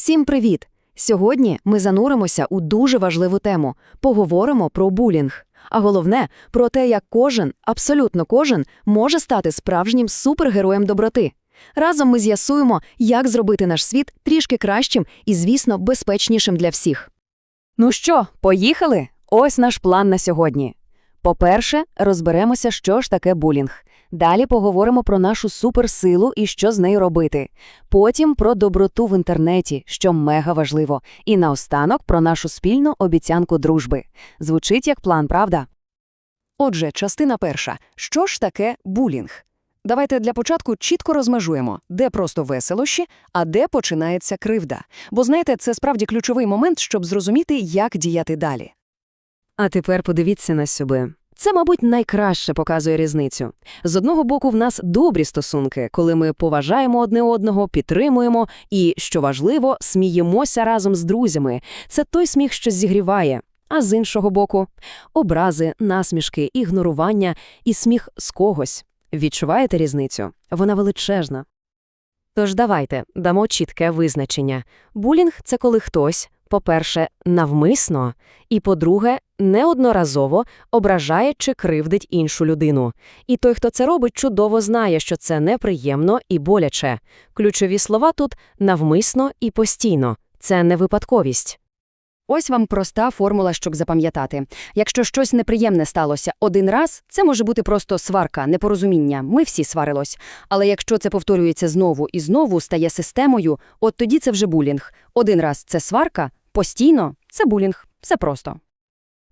Всім привіт! Сьогодні ми зануримося у дуже важливу тему поговоримо про булінг. А головне про те, як кожен, абсолютно кожен, може стати справжнім супергероєм доброти. Разом ми з'ясуємо, як зробити наш світ трішки кращим і, звісно, безпечнішим для всіх. Ну що, поїхали? Ось наш план на сьогодні. По-перше, розберемося, що ж таке булінг. Далі поговоримо про нашу суперсилу і що з нею робити. Потім про доброту в інтернеті, що мега важливо. І наостанок про нашу спільну обіцянку дружби. Звучить як план, правда? Отже, частина перша. Що ж таке булінг? Давайте для початку чітко розмежуємо, де просто веселощі, а де починається кривда. Бо знаєте, це справді ключовий момент, щоб зрозуміти, як діяти далі. А тепер подивіться на себе. Це, мабуть, найкраще показує різницю. З одного боку, в нас добрі стосунки, коли ми поважаємо одне одного, підтримуємо і, що важливо, сміємося разом з друзями. Це той сміх, що зігріває. А з іншого боку, образи, насмішки, ігнорування і сміх з когось. Відчуваєте різницю? Вона величезна. Тож давайте дамо чітке визначення. Булінг – це коли хтось, по-перше, навмисно, і, по-друге, неодноразово ображає чи кривдить іншу людину. І той, хто це робить, чудово знає, що це неприємно і боляче. Ключові слова тут навмисно і постійно. Це не випадковість. Ось вам проста формула, щоб запам'ятати. Якщо щось неприємне сталося один раз, це може бути просто сварка, непорозуміння. Ми всі сварилось. Але якщо це повторюється знову і знову, стає системою, от тоді це вже булінг. Один раз це сварка, постійно це булінг. Все просто.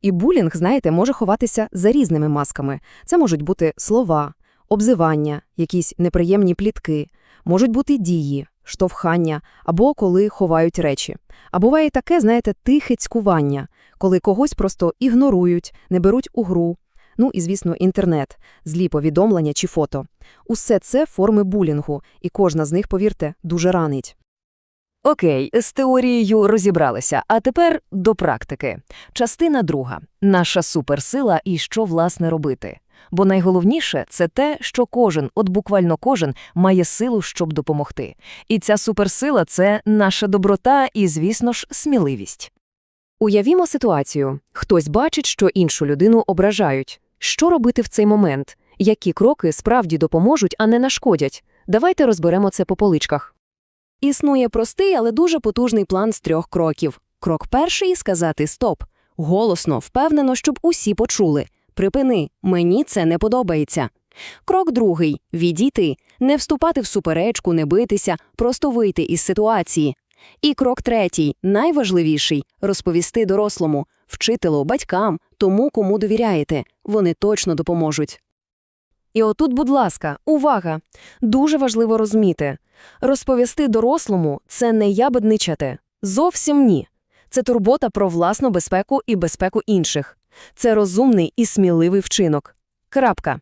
І булінг, знаєте, може ховатися за різними масками. Це можуть бути слова, обзивання, якісь неприємні плітки, можуть бути дії, штовхання або коли ховають речі. А буває таке, знаєте, тихе цькування, коли когось просто ігнорують, не беруть у гру. Ну і, звісно, інтернет, злі повідомлення чи фото. Усе це форми булінгу, і кожна з них, повірте, дуже ранить. Окей, з теорією розібралися, а тепер до практики. Частина друга – наша суперсила і що, власне, робити. Бо найголовніше – це те, що кожен, от буквально кожен, має силу, щоб допомогти. І ця суперсила – це наша доброта і, звісно ж, сміливість. Уявімо ситуацію. Хтось бачить, що іншу людину ображають. Що робити в цей момент? Які кроки справді допоможуть, а не нашкодять? Давайте розберемо це по поличках. Існує простий, але дуже потужний план з трьох кроків. Крок перший – сказати «стоп». Голосно, впевнено, щоб усі почули. Припини, мені це не подобається. Крок другий – відійти, не вступати в суперечку, не битися, просто вийти із ситуації. І крок третій, найважливіший – розповісти дорослому, вчителю, батькам, тому, кому довіряєте. Вони точно допоможуть. І отут, будь ласка, увага! Дуже важливо розуміти. Розповісти дорослому – це не ябедничати. Зовсім ні. Це турбота про власну безпеку і безпеку інших. Це розумний і сміливий вчинок. Крапка.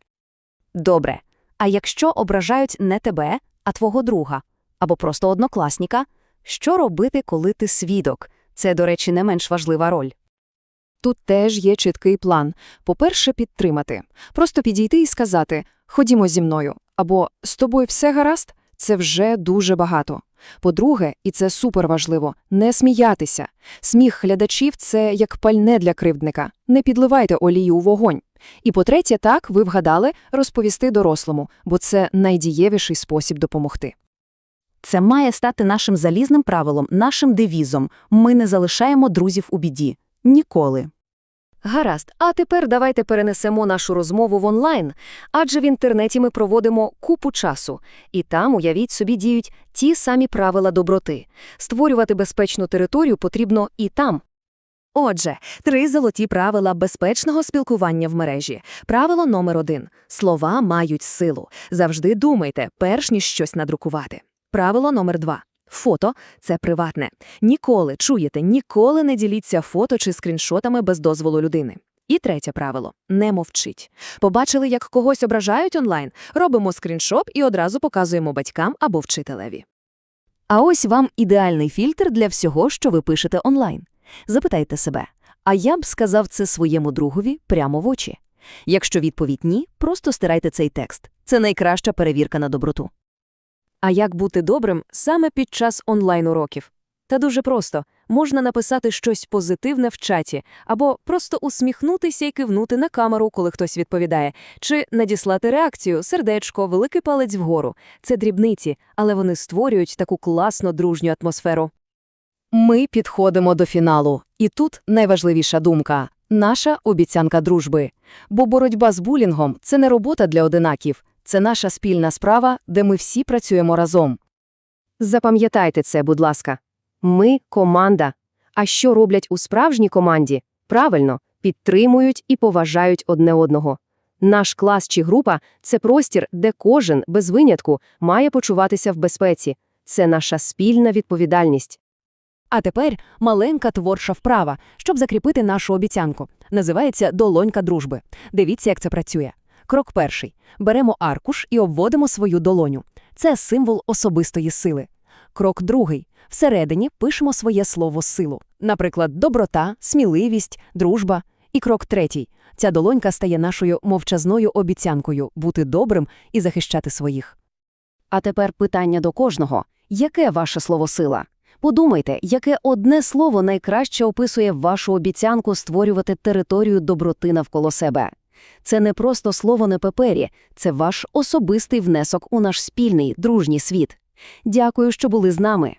Добре. А якщо ображають не тебе, а твого друга, або просто однокласника, що робити, коли ти свідок? Це, до речі, не менш важлива роль. Тут теж є чіткий план. По-перше, підтримати. Просто підійти і сказати «Ходімо зі мною» або «З тобою все гаразд» – це вже дуже багато. По-друге, і це суперважливо, не сміятися. Сміх глядачів – це як пальне для кривдника. Не підливайте олію у вогонь. І по-третє, так, ви вгадали, розповісти дорослому, бо це найдієвіший спосіб допомогти. Це має стати нашим залізним правилом, нашим девізом. Ми не залишаємо друзів у біді. Ніколи. Гаразд, а тепер давайте перенесемо нашу розмову в онлайн, адже в інтернеті ми проводимо купу часу, і там, уявіть собі, діють ті самі правила доброти. Створювати безпечну територію потрібно і там. Отже, три золоті правила безпечного спілкування в мережі. Правило номер один. Слова мають силу. Завжди думайте, перш ніж щось надрукувати. Правило номер два. Фото це приватне. Ніколи, чуєте, ніколи не діліться фото чи скріншотами без дозволу людини. І третє правило не мовчіть. Побачили, як когось ображають онлайн, робимо скріншоп і одразу показуємо батькам або вчителеві. А ось вам ідеальний фільтр для всього, що ви пишете онлайн. Запитайте себе, а я б сказав це своєму другові прямо в очі. Якщо відповідь ні, просто стирайте цей текст. Це найкраща перевірка на доброту. А як бути добрим саме під час онлайн-уроків? Та дуже просто. Можна написати щось позитивне в чаті, або просто усміхнутися і кивнути на камеру, коли хтось відповідає, чи надіслати реакцію, сердечко, великий палець вгору. Це дрібниці, але вони створюють таку класну дружню атмосферу. Ми підходимо до фіналу. І тут найважливіша думка – наша обіцянка дружби. Бо боротьба з булінгом – це не робота для одинаків, це наша спільна справа, де ми всі працюємо разом. Запам'ятайте це, будь ласка. Ми – команда. А що роблять у справжній команді? Правильно, підтримують і поважають одне одного. Наш клас чи група – це простір, де кожен, без винятку, має почуватися в безпеці. Це наша спільна відповідальність. А тепер маленька творча вправа, щоб закріпити нашу обіцянку. Називається «Долонька дружби». Дивіться, як це працює. Крок перший. Беремо аркуш і обводимо свою долоню. Це символ особистої сили. Крок другий. Всередині пишемо своє слово «силу». Наприклад, доброта, сміливість, дружба. І крок третій. Ця долонька стає нашою мовчазною обіцянкою бути добрим і захищати своїх. А тепер питання до кожного. Яке ваше слово сила? Подумайте, яке одне слово найкраще описує вашу обіцянку створювати територію доброти навколо себе. Це не просто слово на папері, це ваш особистий внесок у наш спільний, дружній світ. Дякую, що були з нами.